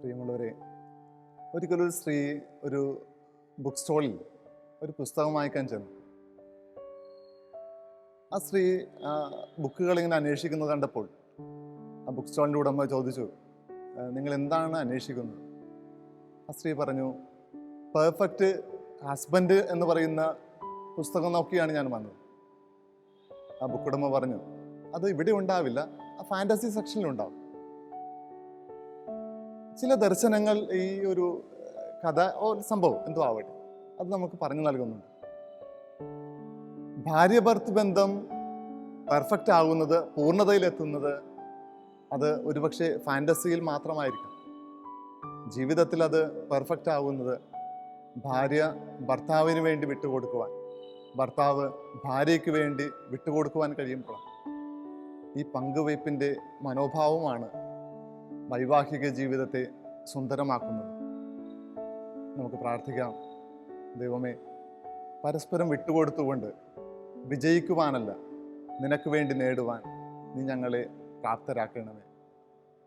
പ്രിയമുള്ളവരെ ഒരിക്കലൊരു സ്ത്രീ ഒരു ബുക്ക് സ്റ്റോളിൽ ഒരു പുസ്തകം വായിക്കാൻ ചെന്നു. ആ സ്ത്രീ ബുക്കുകൾ ഇങ്ങനെ അന്വേഷിക്കുന്നത് കണ്ടപ്പോൾ ആ ബുക്ക് സ്റ്റോളിന്റെ ഉടമ ചോദിച്ചു നിങ്ങൾ എന്താണ് അന്വേഷിക്കുന്നത്? ആ സ്ത്രീ പറഞ്ഞു പെർഫെക്റ്റ് ഹസ്ബൻഡ് എന്ന് പറയുന്ന പുസ്തകം നോക്കിയാണ് ഞാൻ വന്നത്. ആ ബുക്കുടമ പറഞ്ഞു അത് ഇവിടെ ഉണ്ടാവില്ല ആ ഫാന്റസി സെക്ഷനിലുണ്ടാവും ചില ദർശനങ്ങൾ ഈ ഒരു കഥ ഓ സംഭവം എന്തോ ആവട്ടെ. അത് നമുക്ക് പറഞ്ഞു നൽകുന്നുണ്ട്. ഭാര്യ ഭർത്ത് ബന്ധം പെർഫെക്റ്റ് ആകുന്നത് പൂർണതയിലെത്തുന്നത് അത് ഒരുപക്ഷെ ഫാന്റസിയിൽ മാത്രമായിരിക്കും. ജീവിതത്തിൽ അത് പെർഫെക്റ്റ് ആകുന്നത് ഭാര്യ ഭർത്താവിന് വേണ്ടി വിട്ടുകൊടുക്കുവാൻ ഭർത്താവ് ഭാര്യയ്ക്ക് വേണ്ടി വിട്ടുകൊടുക്കുവാൻ കഴിയുമ്പോഴാണ്. ഈ പങ്കുവയ്പ്പിന്റെ മനോഭാവമാണ് വൈവാഹിക ജീവിതത്തെ സുന്ദരമാക്കുന്നത്. നമുക്ക് പ്രാർത്ഥിക്കാം. ദൈവമേ പരസ്പരം വിട്ടുകൊടുത്തുകൊണ്ട് വിജയിക്കുവാനല്ല നിനക്ക് വേണ്ടി നേടുവാൻ നീ ഞങ്ങളെ പ്രാപ്തരാക്കണമേ.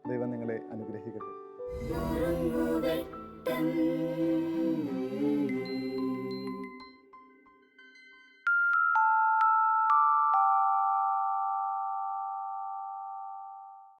ദൈവം നിങ്ങളെ അനുഗ്രഹിക്കട്ടെ.